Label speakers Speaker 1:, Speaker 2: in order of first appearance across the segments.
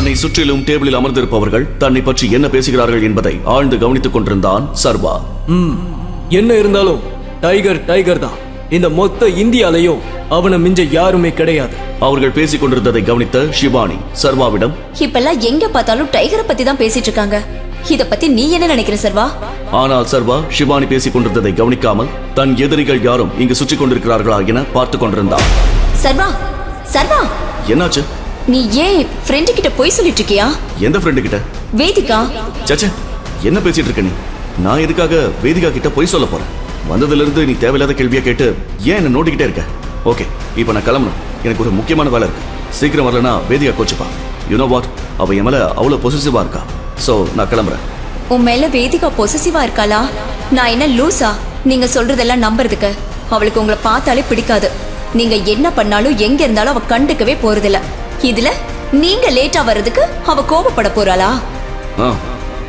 Speaker 1: தன்னை சுற்றிலும் டேபிளில் அமர்ந்திருப்பவர்கள் தன்னை பற்றி என்ன பேசுகிறார்கள் என்பதை ஆழ்ந்து கவனித்துக் கொண்டிருந்தான் சர்வா.
Speaker 2: என்ன இருந்தாலும் டைகர் டைகர் தான். இந்த மொத்த இந்தியாலையும் அவனை மிஞ்ச யாருமே கிடையாது.
Speaker 1: அவர்கள் பேசிக் கொண்டிருந்ததை கவனித்த ஷிவானி சர்வாவிடம்
Speaker 3: இப்பெல்லாம் எங்க பார்த்தாலும் டைகரை பத்தி தான் பேசிட்டு இருக்காங்க. இத பத்தி நீ என்ன நினைக்கிற சர்வா?
Speaker 1: ஆனால் சர்வா ஷிவானி பேசிக் கொண்டிருந்ததை கவனிக்காமல் தன் எதிரிகள் யாரும் இங்கு சுற்றி கொண்டிருக்கிறார்களா என பார்த்துக் கொண்டிருந்தான்.
Speaker 3: சர்வா சர்வா!
Speaker 1: என்னாச்சு?
Speaker 3: நீ ஏன் ஃப்ரெண்டு கிட்ட போய் சொல்லிட்டு இருக்கியா
Speaker 1: எந்த ஃப்ரெண்டு கிட்ட?
Speaker 3: வேதிகா.
Speaker 1: சச்சே என்ன பேசிட்டு இருக்க நீ? நான் எதுக்காக வேதிகா கிட்ட பொய் சொல்ல போறேன்? வந்ததுல இருந்து நீ தேவையில்லாத கேள்வியை கேட்டு ஏன் என்ன நோண்டிக்கிட்டே இருக்க? ஓகே இப்போ நான் கிளம்பணும். எனக்கு ஒரு முக்கியமான வேலை இருக்கு. சீக்கிரம் வரலனா வேதிகா கோச்சுப்பா. யூனோ வாட் அவ என் மேல அவ்வளவு பொசிசிவா இருக்கா. சோ நான் கிளம்புறேன்.
Speaker 3: உன் மேல வேதிகா பொசசிவா இருக்காளா? நான் என்ன லூசா நீங்க சொல்றதெல்லாம் நம்புறதுக்கு. அவளுக்கு உங்களை பார்த்தாலே பிடிக்காது. நீங்க என்ன பண்ணாலும் எங்க இருந்தாலும் அவ கண்டுக்கவே போறதில்ல. இதுல நீங்க லேட்டா வர்றதுக்கு அவ கோபப்பட போறாளா?
Speaker 1: ஆ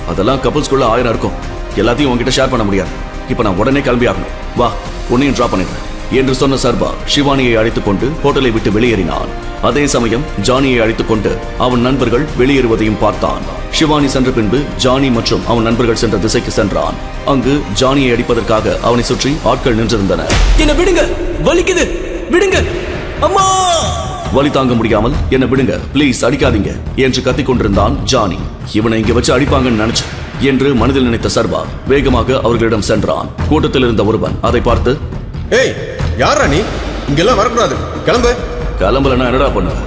Speaker 1: அதெல்லாம் கப்பல்ஸ்குள்ள ஆயிரம் இருக்கும். எல்லாத்தையும் உன்கிட்ட ஷேர் பண்ண முடியாது. இப்போ நான் உடனே கிளம்பி ஆகணும். வா உன்னையும் ட்ராப் பண்ணிடுறேன். என்று சொன்ன சர்பா சிவானியை அழைத்துக் கொண்டு ஹோட்டலை விட்டு வெளியேறினான். அதே சமயம் ஜானியை அழைத்துக் கொண்டு அவன் நண்பர்கள் வெளியேறுவதையும் பார்த்தான். சிவானி சென்ற பின்பு ஜானி மற்றும் அவன் நண்பர்கள் சென்ற திசைக்கு சென்றான். அங்கு ஜானியை அடிப்பதற்காக அவனை சுற்றி ஆட்கள் நின்றிருந்தனர்.
Speaker 2: என்ன விடுங்க வலிக்குது. விடுங்க. அம்மா!
Speaker 1: வலி தாங்க முடியாமல் என்ன விடுங்க. ப்ளீஸ் அடிக்காதீங்க. என்று கத்திக் கொண்டிருந்தான் ஜானி. இவனை இங்க வச்சு அடிப்பாங்கன்னு நினைச்சு என்று மனதில் நினைத்த சர்வா வேகமாக அவர்களிடம் சென்றான். கூட்டத்தில் இருந்த ஒருவன் அதை பார்த்து
Speaker 4: ஏய் யாரா நீ? இங்கெல்லாம் வரக்கூடாது. கிளம்பு.
Speaker 1: கிளம்பலன்னா என்னடா பண்ணுவ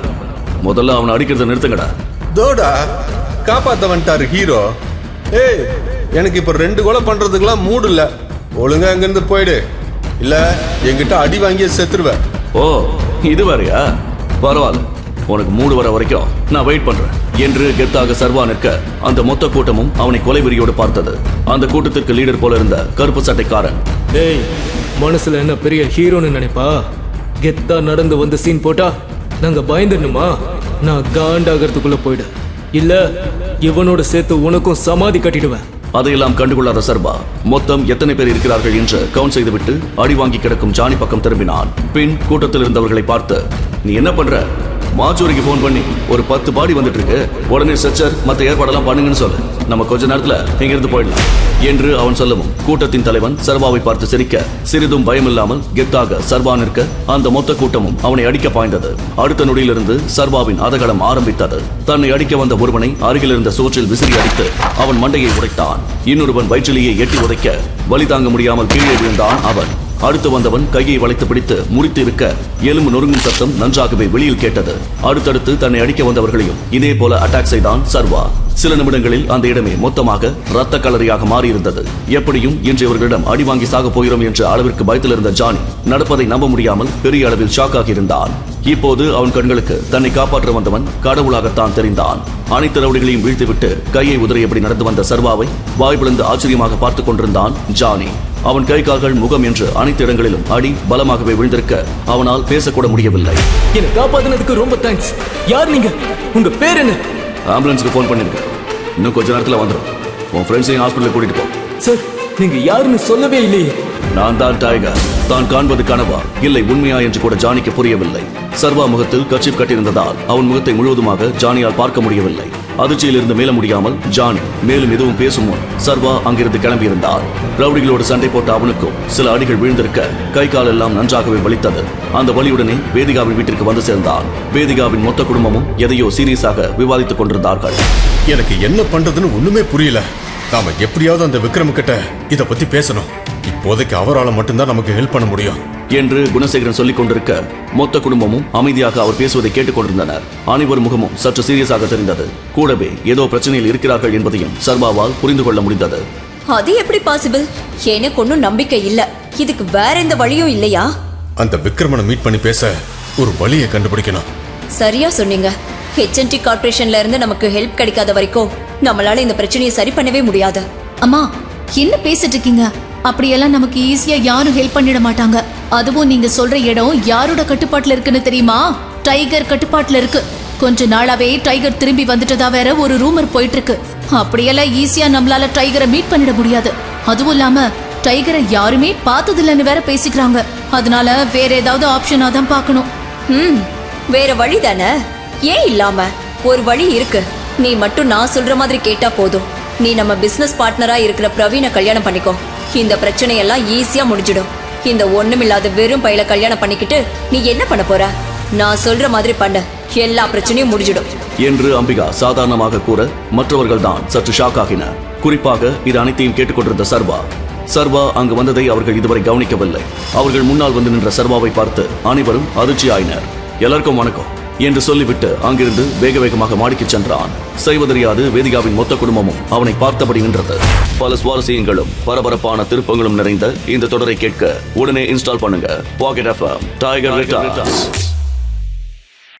Speaker 1: முதல்ல அவனை அடிக்கிறத நிறுத்துங்கடா.
Speaker 4: தோடா காப்பாத்த வந்துட்டாரு ஹீரோ. ஏய் எனக்கு இப்ப ரெண்டு கொலை பண்றதுக்கெல்லாம் மூடு இல்ல. ஒழுங்கா அங்கிருந்து போயிடு. இல்ல என்கிட்ட அடி வாங்கிய செத்துருவ.
Speaker 1: ஓ இது வேறயா? பரவாயில்ல. உனக்கு மூடு வர வரைக்கும் நான் வெயிட் பண்றேன். என்று கெத்தாக சர்வா நிற்க அந்த மொத்த கூட்டமும் அவனை கொலை வெறியோடு பார்த்தது. அந்த கூட்டத்திற்கு லீடர் போல இருந்த கருப்பு சட்டைக்காரன்.
Speaker 2: டேய் மனசுல என்ன பெரிய ஹீரோன்னு நினைப்பா? கெத்தா நடந்து வந்து சீன் போட்டா நாங்க பயந்துடணுமா? நான் காண்டாகிறதுக்குள்ள போயிடு. இல்ல இவனோட சேர்த்து உனக்கும் சமாதி கட்டிடுவேன்.
Speaker 1: அதையெல்லாம் கண்டுகொள்ளாத சர்பா மொத்தம் எத்தனை பேர் இருக்கிறார்கள் என்று கவுண்ட் செய்துவிட்டு அடி வாங்கி கிடக்கும் ஜானி பக்கம் திரும்பினான். பின் கூட்டத்தில் இருந்தவர்களை பார்த்து நீ என்ன பண்ற? மாச்சூரிக்கு ஃபோன் பண்ணி ஒரு பத்து பாடி வந்துட்டு இருக்கு உடனே ஸ்ட்ரெச்சர் மத்த ஏற்பாடெல்லாம் பண்ணுங்கன்னு சொல்லு. நம்ம கொஞ்ச நேரத்துல இங்கிருந்து போயிடலாம். என்று அவன் சொல்லவும் கூட்டத்தின் தலைவன் சர்வாவை பார்த்து சிரிக்க சிறிதும் பயமில்லாமல் கெத்தாக சர்வா நிற்க அந்த மொத்த கூட்டமும் அவனை அடிக்க பாய்ந்தது. அடுத்த நொடியிலிருந்து சர்வாவின் அதகலம் ஆரம்பித்தது. தன்னை அடிக்க வந்த ஒருவனை அருகில் இருந்த சோற்றில் விசிறி அடித்து அவன் மண்டையை உடைத்தான். இன்னொருவன் வயிற்றிலேயே எட்டி உதைக்க வலி தாங்க முடியாமல் கீழே விழுந்தான் அவன். அடுத்து வந்தவன் கையை வளைத்து பிடித்து முறித்து இருக்க எலும்பு நொறுங்கும் சத்தம் நன்றாகவே வெளியில் கேட்டது. அடுத்தடுத்து தன்னை அடிக்க வந்தவர்களையும் இதே போல அட்டாக் செய்தான் சர்வா. சில நிமிடங்களில் அந்த இடமே மொத்தமாக ரத்த கலரியாக மாறியிருந்தது. எப்படியும் இன்று இவர்களிடம் அடி வாங்கி சாக போகிறோம் என்ற அளவிற்கு பயத்தில் இருந்த ஜானி நடப்பதை நம்ப முடியாமல் பெரிய அளவில் ஷாக்காகி இருந்தான் இப்போது அவன் கண்களுக்கு தன்னை காப்பாற்ற வந்தவன் கடவுளாகத்தான் தெரிந்தான். அனைத்து ரவுடிகளையும் வீழ்த்திவிட்டு கையை உதறியபடி நடந்து வந்த சர்வாவை வாய் பிளந்து ஆச்சரியமாக பார்த்துக் கொண்டிருந்தான் ஜானி. அவன் கை கால்கள் முகம் என்று அனைத்து இடங்களிலும் அடி பலமாகவே விழுந்திருக்க அவனால் பேசக்கூட முடியவில்லை.
Speaker 2: என்னை காப்பாத்தினதுக்கு ரொம்ப தேங்க்ஸ் யார் நீங்க? உங்க பேர் என்ன?
Speaker 1: ஆம்புலன்ஸுக்கு ஃபோன் பண்ணிருக்கேன் இன்னும் கொஞ்ச நேரத்துல வந்துடும் உன் ஃப்ரெண்ட்ஸையும் ஹாஸ்பிட்டலுக்கு கூட்டிட்டு போ.
Speaker 2: சார் நீங்க யாருன்னு சொல்லவே இல்லையே.
Speaker 1: நான் தான் டைகர் தான் காண்பது கனவா? இல்லை உண்மையா என்று கூட ஜானிக்கு புரியவில்லை. சர்வா முகத்தில் கச்சிப் கட்டியிருந்ததால் அவன் முகத்தை முழுவதுமாக ஜானியால் பார்க்க முடியவில்லை. அதிர்ச்சியில் இருந்து மேல முடியாமல் ஜானி மேலும் எதுவும் பேசும்? முன் சர்வா அங்கிருந்து கிளம்பியிருந்தார். ரவுடிகளோடு சண்டை போட்ட அவனுக்கும் சில அடிகள் விழுந்திருக்க கை கால் எல்லாம் நன்றாகவே வலித்தது. அந்த வலியுடனே வேதிகாவின் வீட்டிற்கு வந்து சேர்ந்தார். வேதிகாவின் மொத்த குடும்பமும் எதையோ சீரியஸாக விவாதித்துக் கொண்டிருந்தார்கள்.
Speaker 4: எனக்கு என்ன பண்றதுன்னு ஒண்ணுமே புரியல. நாம எப்படியாவது அந்த விக்ரம் கிட்ட இத பத்தி பேசணும். இப்போதைக்கு அவரால மட்டும்தான் நமக்கு ஹெல்ப் பண்ண முடியும்.
Speaker 1: என்று குணசேகரன் சொல்லிக் கொண்டிருக்க மொத்த குடும்பமும் அமைதியாக அவர் பேசுவதை கேட்டுக் கொண்டிருந்தனர். அனைவர் முகமும் சற்று சீரியஸாக தெரிந்தது. கூடவே ஏதோ பிரச்சனையில் இருக்கிறார்கள் என்பதையும் சர்மாவால் புரிந்து கொள்ள முடிந்தது.
Speaker 3: அது எப்படி பாசிபிள் எனக்கு ஒன்றும் நம்பிக்கை இல்ல. இதுக்கு வேற எந்த வழியும் இல்லையா?
Speaker 4: அந்த விக்ரமனை மீட் பண்ணி பேச ஒரு வழியை கண்டுபிடிக்கணும்.
Speaker 3: சரியா சொன்னீங்க. ஹெச்என்டி கார்பரேஷன்ல இருந்து நமக்கு ஹெல்ப் கிடைக்காத வரைக்கும் நம்மளால இந்த பிரச்சனையை சரி பண்ணவே முடியாது.
Speaker 5: அம்மா என்ன பேசிட்டு இருக்கீங்க? அப்படியெல்லாம் நமக்கு ஈஸியா யாரும் ஹெல்ப் பண்ணிட மாட்டாங்க. அதுவும் நீங்க சொல்ற இடம் யாரோட கட்டுப்பாட்டுல இருக்குன்னு தெரியுமா? டைகர் கட்டுப்பாட்டுல இருக்கு. கொஞ்ச நாளாவே டைகர் திரும்பி வந்துட்டதா வேற ஒரு ரூமர் போயிட்டு இருக்கு அப்படியெல்லாம் ஈஸியா நம்மளால டைகரை மீட் பண்ணிட முடியாது. அதுவும் இல்லாம டைகரை யாருமே பார்த்ததில்லன்னு வேற பேசிக்கிறாங்க. அதனால வேற ஏதாவது ஆப்ஷனா தான் பார்க்கணும்.
Speaker 3: ம் வேற வழி தானே? ஏன் இல்லாம? ஒரு வழி இருக்கு. நீ மட்டும் நான் சொல்ற மாதிரி கேட்டா போதும். நீ நம்ம பிசினஸ் பார்ட்னரா இருக்கிற பிரவீனை கல்யாணம் பண்ணிக்கோ. இந்த பிரச்சனையெல்லாம் ஈஸியா முடிஞ்சிடும். இந்த ஒண்ணுமில்லாத வெறும் பையில கல்யாணம் பண்ணிக்கிட்டு நீ என்ன பண்ண போற? நான் சொல்ற மாதிரி பண்ண. எல்லா பிரச்சனையும் முடிஞ்சிடும்.
Speaker 1: என்று அம்பிகா சாதாரணமாக கூற மற்றவர்கள் தான் சற்று ஷாக் ஆகினர் குறிப்பாக இது அனைத்தையும் கேட்டுக்கொண்டிருந்த சர்வா. சர்வா அங்கு வந்ததை அவர்கள் இதுவரை கவனிக்கவில்லை. அவர்கள் முன்னால் வந்து நின்ற சர்வாவை பார்த்து அனைவரும் அதிர்ச்சி ஆயினர் எல்லாருக்கும் வணக்கம். என்று சொல்லிவிட்டு அங்கிருந்து வேக வேகமாக மாடிக்கு சென்றான். செய்வதறியாது வேதிகாவின் மொத்த குடும்பமும் அவனை பார்த்தபடி நின்றது. பல சுவாரஸ்யங்களும் பரபரப்பான திருப்பங்களும் நிறைந்த இந்த தொடரை கேட்க உடனே இன்ஸ்டால் பண்ணுங்க. Packet FM tiger